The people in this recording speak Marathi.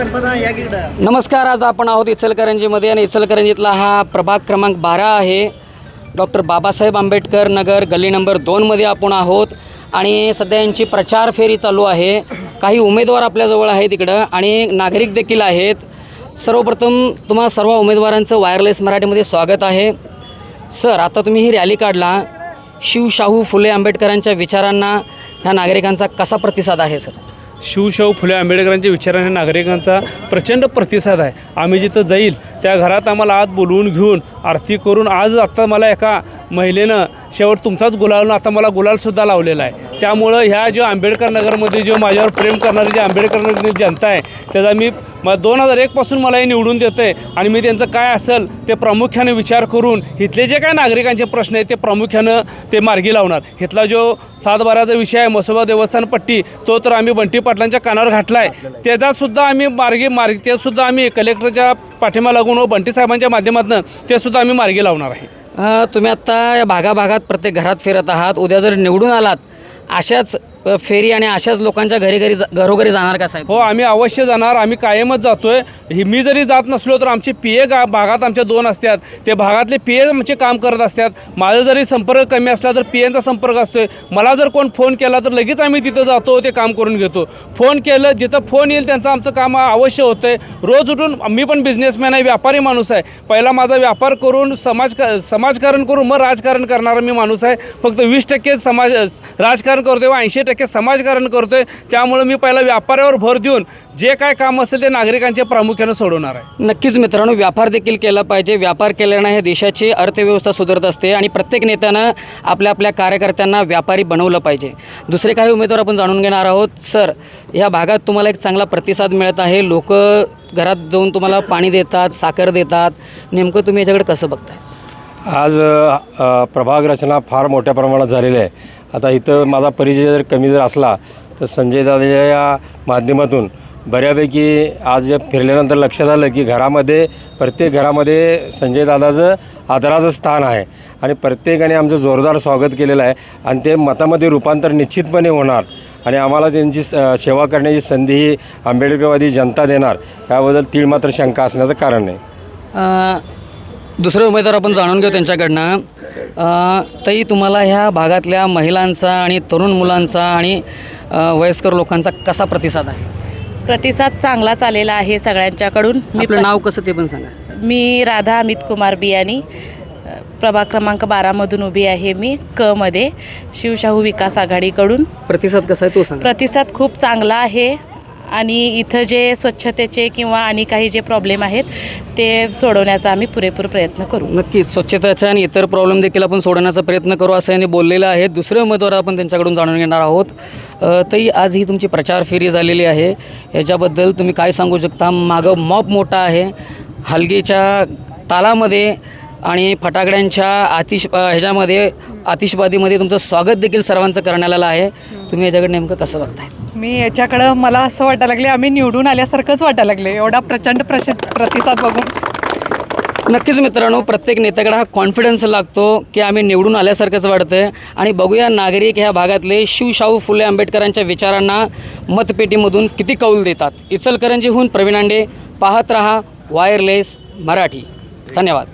नमस्कार आज आपण आहोत इचलकरंजीमध्ये आणि इचलकरंजीतला हा प्रभाग क्रमांक बारा आहे. डॉक्टर बाबासाहेब आंबेडकर नगर गल्ली नंबर दोनमध्ये आपण आहोत आणि सध्या यांची प्रचार फेरी चालू आहे. काही उमेदवार आपल्याजवळ आहेत इकडं आणि नागरिक देखील आहेत. सर्वप्रथम तुम्हा सर्व उमेदवारांचं वायरलेस मराठीमध्ये स्वागत आहे. सर आता तुम्ही ही रॅली काढला. शिवशाहू फुले आंबेडकरांच्या विचारांना ह्या नागरिकांचा कसा प्रतिसाद आहे सर? शिवशाहू फुले आंबेडकरांच्या विचाराने नागरिकांचा प्रचंड प्रतिसाद आहे. आम्ही जिथं जाईल त्या घरात आम्हाला आत बोलवून घेऊन आरती करून आज आत्ता मला एका महिलेनं शेवट तुमचाच गुलाल आता मला गुलालसुद्धा लावलेला आहे. त्यामुळं ह्या जो आंबेडकर नगरमध्ये जो माझ्यावर प्रेम करणारी जी आंबेडकर नगर जनता आहे त्याचा मी म दोन हजार एकपासून मला हे निवडून देतं आहे आणि मी त्यांचं काय असेल ते प्रामुख्याने विचार करून इथले जे काय नागरिकांचे प्रश्न आहेत ते प्रामुख्यानं ते मार्गी लावणार. इथला जो सातबाराचा विषय आहे मसोबा देवस्थान पट्टी तो तर आम्ही बंटी पाटलांच्या कानावर घातला आहे त्याचासुद्धा आम्ही मार्गी मार्ग तेसुद्धा आम्ही कलेक्टरच्या पाठिंबा लागून व बंटी साहेबांच्या माध्यमातून ते सुद्धा आम्ही मार्गी लावणार आहे. तुम्ही आत्ता या भागाभागात प्रत्येक घरात फिरत आहात. उद्या जर निवडून आलात अशाच फेरी आणि अशाच लोकांच्या घरी घरी जा- घरोघरी जाणार का साहेब? हो आम्ही अवश्य जाणार. आम्ही कायमच जातोय. ही मी जरी जात नसलो तर आमचे पी ए गा भागात आमच्या दोन असतात. ते भागातले पी ए आमचे काम करत असतात. माझा जरी संपर्क कमी असला तर पी एचा संपर्क असतोय. मला जर कोण फोन केला तर लगेच आम्ही तिथं जातो ते काम करून घेतो. फोन केलं जिथं फोन येईल त्यांचं आमचं काम अवश्य होतं आहे रोज उठून मी पण बिझनेसमॅन आहे व्यापारी माणूस आहे. पहिला माझा व्यापार करून समाज समाजकारण करून मग राजकारण करणारा मी माणूस आहे. फक्त वीस टक्के समाज राजकारण करतोय व ऐंशी टक्के समाजकारण करतो आहे त्यामुळे मी पहिला व्यापारावर भर देऊन जे काय काम असेल ते नागरिकांचे प्रामुख्यानं सोडवणार आहे. नक्कीच मित्रांनो व्यापार देखील केला पाहिजे. व्यापार केल्यानं हे देशाची अर्थव्यवस्था सुधारत असते आणि प्रत्येक नेत्यानं आपल्या आपल्या कार्यकर्त्यांना व्यापारी बनवलं पाहिजे. दुसरे काही उमेदवार आपण जाणून घेणार आहोत. सर ह्या भागात तुम्हाला एक चांगला प्रतिसाद मिळत आहे. लोक घरात जाऊन तुम्हाला पाणी देतात साखर देतात. नेमकं तुम्ही याच्याकडे कसं बघताय? आज प्रभाग रचना फार मोठ्या प्रमाणात झालेली आहे. आता इथं माझा परिचय जर कमी जर असला तर संजय दादाच्या या माध्यमातून बऱ्यापैकी आज फिरल्यानंतर लक्षात आलं की घरामध्ये प्रत्येक घरामध्ये संजय दादाचं आदराचं स्थान आहे. आणि प्रत्येकाने आमचं जोरदार स्वागत केलेलं आहे. आणि ते मतामध्ये रूपांतर निश्चितपणे होणार. आणि आम्हाला त्यांची स सेवा करण्याची संधी ही आंबेडकरवादी जनता देणार. याबद्दल तीळ मात्र शंका असण्याचं कारण नाही. दुसरे उमेदवार आपण जाणून घेऊ त्यांच्याकडनं. ताई तुम्हाला ह्या भागातल्या महिलांचा आणि तरुण मुलांचा आणि वयस्कर लोकांचा कसा प्रतिसाद आहे? प्रतिसाद चांगलाच आलेला आहे सगळ्यांच्याकडून. मी आपलं पण- नाव कसं ते पण सांगा. मी राधा अमित कुमार बियानी. प्रभाग क्रमांक बारामधून उभी आहे मी क मध्ये शिवशाहू विकास आघाडीकडून. प्रतिसाद कसा आहे तो सांगा. प्रतिसाद खूप चांगला आहे. आणि इथं जे स्वच्छतेचे किंवा आणि काही जे प्रॉब्लेम आहेत ते सोडवण्याचा आम्ही पुरेपूर प्रयत्न करू. नक्कीच स्वच्छतेचे आणि इतर प्रॉब्लेम देखील आपण सोडवण्याचा प्रयत्न करू असं यांनी बोललेलं आहे. दुसरे उमेदवार आपण त्यांच्याकडून जाणून घेणार आहोत. तरी आज ही तुमची प्रचार फेरी झालेली आहे. ह्याच्याबद्दल तुम्ही काय सांगू शकता? मागं मॉप मोठा आहे. हलगीच्या तालामध्ये आणि फटाकड्यांच्या आतिश ह्याच्यामध्ये आतिषबादीमध्ये तुमचं स्वागत देखील सर्वांचं करण्यात आलं आहे. तुम्ही याच्याकडे नेमकं कसं बघताय? मी याच्याकडं मला असं वाटायला लागले आम्ही निवडून आल्यासारखंच वाटायला लागले एवढा प्रचंड प्रसिद्ध प्रतिसाद बघून. नक्कीच मित्रांनो प्रत्येक नेत्याकडे हा कॉन्फिडन्स लागतो की आम्ही निवडून आल्यासारखंच वाटतं आहे आणि बघूया नागरिक ह्या भागातले शिवशाहू फुले आंबेडकरांच्या विचारांना मतपेटीमधून किती कौल देतात. इचलकरंजीहून प्रवीण आंडे पाहत रहा वायरलेस मराठी. धन्यवाद.